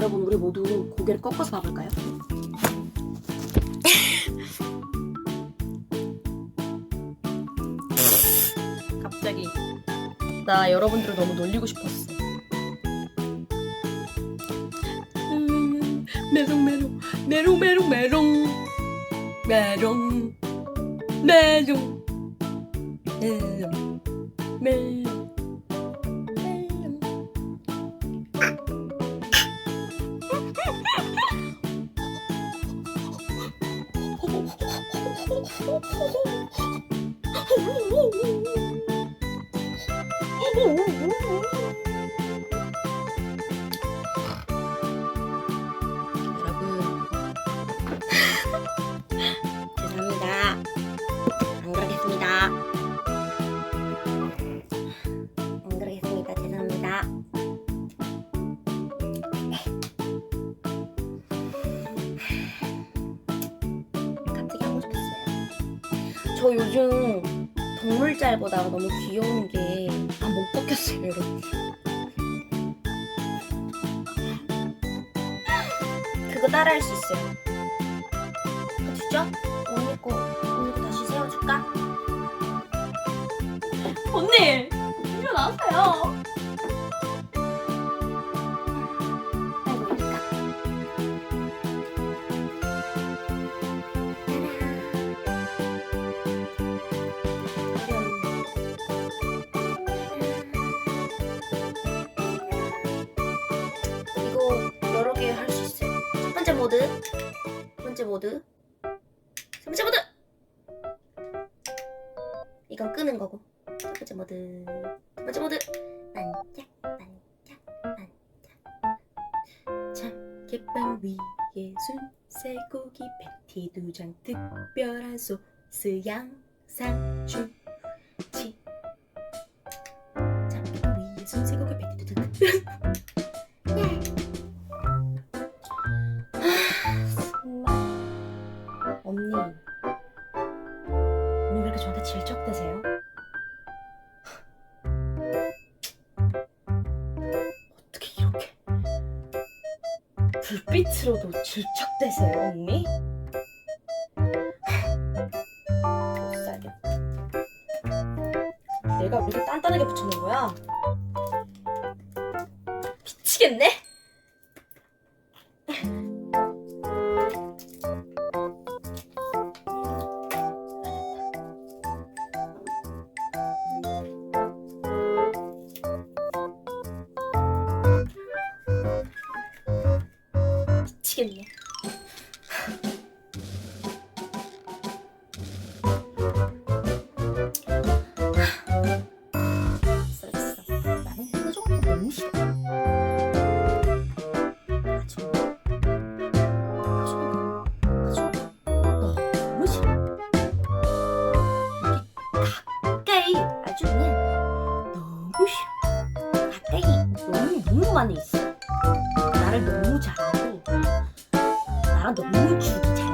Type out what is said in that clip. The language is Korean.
여러분 우리 모두 고개를 꺾어서 봐볼까요? 갑자기 나 여러분들을 너무 놀리고 싶었어. 음, 메롱 메롱 메롱 메롱 메롱 메롱 메롱 메롱 메롱 ハハハハ! 저 요즘 동물 짤 보다가 너무 귀여운 게 아 못 벗겼어요 여러분 그거 따라할 수 있어요 해주죠? 언니 거 언니 거 다시 세워줄까? 언니 일어나세요 모드, 두 번째 모드, 세 번째 모드. 이건 끄는 거고. 첫 번째 모드, 두 번째 모드. 반짝, 반짝, 반짝. 참 갯빵 위에 순살고기 패티 두 장 특별한 소스 양상추 치. 참 갯빵 위에 순살고기 패티 두장 특별한 불빛으로도 질척대세요 언니? 못 살겠다 내가 왜 이렇게 단단하게 붙여놓은 거야? 미치겠네? 되게 너무 무만에 있어. 나를 너무 잘 알고 나랑 너무 주기 잘.